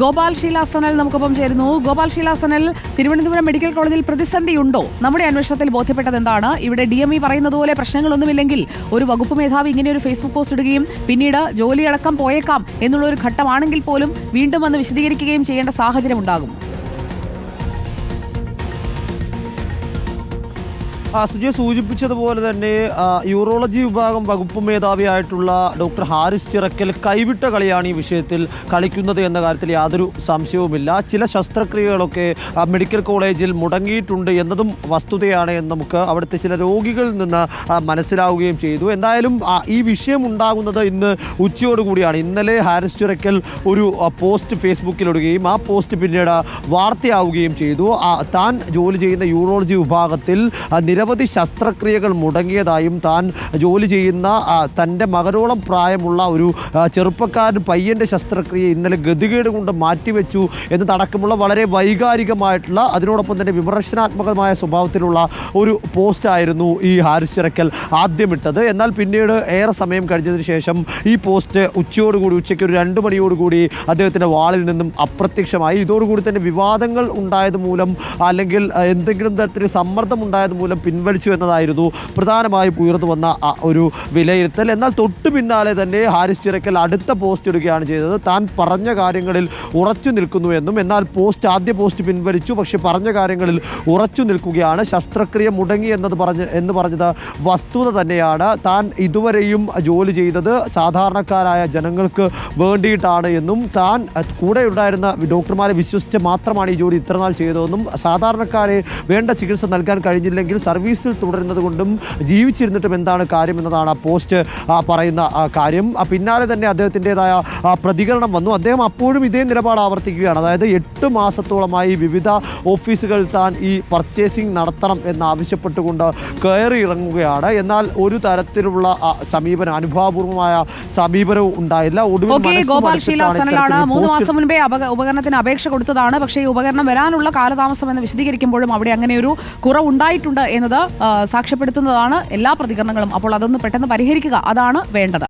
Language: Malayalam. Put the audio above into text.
ഗോപാൽ ശീലാസനൽ നമുക്കൊപ്പം ചേരുന്നു. ഗോപാൽ ശീലാസനൽ തിരുവനന്തപുരം മെഡിക്കൽ കോളേജിൽ പ്രതിസന്ധിയുണ്ടോ? നമ്മുടെ അന്വേഷണത്തിൽ ബോധ്യപ്പെട്ടത് എന്താണ് ഇവിടെ ഡി എം ഇ പറയുന്നത് പോലെ പ്രശ്നങ്ങളൊന്നുമില്ലെങ്കിൽ ഒരു വകുപ്പ് മേധാവി ഇങ്ങനെ ഒരു ഫേസ്ബുക്ക് പോസ്റ്റ് ഇടുകയും പിന്നീട് ജോലിയടക്കം പോയേക്കാം എന്നുള്ള ഒരു ഘട്ടമാണെങ്കിൽ പോലും വീണ്ടും വന്ന് വിശദീകരിക്കുകയും ചെയ്യേണ്ട സാഹചര്യം ഉണ്ടാകും സുജയ് സൂചിപ്പിച്ചതുപോലെ തന്നെ യൂറോളജി വിഭാഗം വകുപ്പ് മേധാവിയായിട്ടുള്ള ഡോക്ടർ ഹാരിസ് ചിറക്കൽ കൈവിട്ട കളിയാണ് ഈ വിഷയത്തിൽ കളിക്കുന്നത് എന്ന കാര്യത്തിൽ യാതൊരു സംശയവുമില്ല. ചില ശസ്ത്രക്രിയകളൊക്കെ മെഡിക്കൽ കോളേജിൽ മുടങ്ങിയിട്ടുണ്ട് എന്നതും വസ്തുതയാണ് എന്ന് നമുക്ക് അവിടുത്തെ ചില രോഗികളിൽ നിന്ന് മനസ്സിലാവുകയും ചെയ്തു. എന്തായാലും ഈ വിഷയം ഉണ്ടാകുന്നത് ഇന്ന് ഉച്ചയോടുകൂടിയാണ് ഇന്നലെ ഹാരിസ് ചിറക്കൽ ഒരു പോസ്റ്റ് ഫേസ്ബുക്കിലിടുകയും ആ പോസ്റ്റ് പിന്നീട് വാർത്തയാവുകയും ചെയ്തു. താൻ ജോലി ചെയ്യുന്ന യൂറോളജി വിഭാഗത്തിൽ ആ, നിരവധി ശസ്ത്രക്രിയകൾ മുടങ്ങിയതായും താൻ ജോലി ചെയ്യുന്ന തന്റെ മകനോളം പ്രായമുള്ള ഒരു ചെറുപ്പക്കാരൻ പയ്യന്റെ ശസ്ത്രക്രിയ ഇന്നലെ ഗതികേട് കൊണ്ട് മാറ്റിവെച്ചു എന്നതടക്കമുള്ള വളരെ വൈകാരികമായിട്ടുള്ള അതിനോടൊപ്പം തന്നെ വിമർശനാത്മകമായ സ്വഭാവത്തിലുള്ള ഒരു പോസ്റ്റായിരുന്നു ഈ ഹാരിസ് ചിറക്കൽ ആദ്യമിട്ടത്. എന്നാൽ പിന്നീട് ഏറെ സമയം കഴിഞ്ഞതിന് ശേഷം ഈ പോസ്റ്റ് ഉച്ചയോടുകൂടി ഉച്ചയ്ക്ക് ഒരു രണ്ട് മണിയോടുകൂടി അദ്ദേഹത്തിന്റെ വാളിൽ നിന്നും അപ്രത്യക്ഷമായി. ഇതോടുകൂടി തന്നെ വിവാദങ്ങൾ ഉണ്ടായത് മൂലം അല്ലെങ്കിൽ എന്തെങ്കിലും തരത്തിൽ സമ്മർദ്ദം ഉണ്ടായത് മൂലം പിൻവലിച്ചു എന്നതായിരുന്നു പ്രധാനമായും ഉയർന്നു വന്ന ഒരു വിലയിരുത്തൽ. എന്നാൽ തൊട്ടു പിന്നാലെ തന്നെ ഹാരിസ് ചിറക്കൽ അടുത്ത പോസ്റ്റ് ഇടുകയാണ് ചെയ്തത്. താൻ പറഞ്ഞ കാര്യങ്ങളിൽ ഉറച്ചു നിൽക്കുന്നു എന്നും എന്നാൽ പോസ്റ്റ് ആദ്യ പോസ്റ്റ് പിൻവലിച്ചു. പക്ഷേ പറഞ്ഞ കാര്യങ്ങളിൽ ഉറച്ചു നിൽക്കുകയാണ്. ശസ്ത്രക്രിയ മുടങ്ങി എന്നത് പറഞ്ഞ് എന്ന് പറഞ്ഞത് വസ്തുത തന്നെയാണ്. താൻ ഇതുവരെയും ജോലി ചെയ്തത് സാധാരണക്കാരായ ജനങ്ങൾക്ക് വേണ്ടിയിട്ടാണ് എന്നും താൻ കൂടെ ഉണ്ടായിരുന്ന ഡോക്ടർമാരെ വിശ്വസിച്ച് മാത്രമാണ് ഈ ജോലി ഇത്രനാൾ ചെയ്തതെന്നും സാധാരണക്കാരെ വേണ്ട ചികിത്സ നൽകാൻ കഴിഞ്ഞില്ലെങ്കിൽ സർവീസിൽ തുടരുന്നത് കൊണ്ടും ജീവിച്ചിരുന്നിട്ടും എന്താണ് കാര്യം എന്നതാണ് ആ പോസ്റ്റ് പറയുന്ന കാര്യം. പിന്നാലെ തന്നെ അദ്ദേഹത്തിന്റെതായ പ്രതികരണം വന്നു. അദ്ദേഹം അപ്പോഴും ഇതേ നിലപാട് ആവർത്തിക്കുകയാണ്. അതായത് എട്ട് മാസത്തോളമായി വിവിധ ഓഫീസുകൾ താൻ ഈ പർച്ചേസിംഗ് നടത്തണം എന്നാവശ്യപ്പെട്ടുകൊണ്ട് കയറി ഇറങ്ങുകയാണ്. എന്നാൽ ഒരു തരത്തിലുള്ള സമീപനം അനുഭാവപൂർവമായ സമീപനവും ഉണ്ടായില്ല. ഒടുവിൽ ഗോപാൽ ശീലാസനലാണ് മൂന്ന് മാസം മുൻപേ ഉപകരണത്തിന് അപേക്ഷ കൊടുത്തതാണ്. പക്ഷേ ഈ ഉപകരണം വരാനുള്ള കാലതാമസം എന്ന് വിശദീകരിക്കുമ്പോഴും അവിടെ അങ്ങനെ ഒരു കുറവുണ്ടായിട്ടുണ്ട് എന്നത് ആ, സാക്ഷ്യപ്പെടുത്തുന്നതാണ് എല്ലാ പ്രതികരണങ്ങളും. അപ്പോൾ അതൊന്ന് പെട്ടെന്ന് പരിഹരിക്കുക. അതാണ് വേണ്ടത്.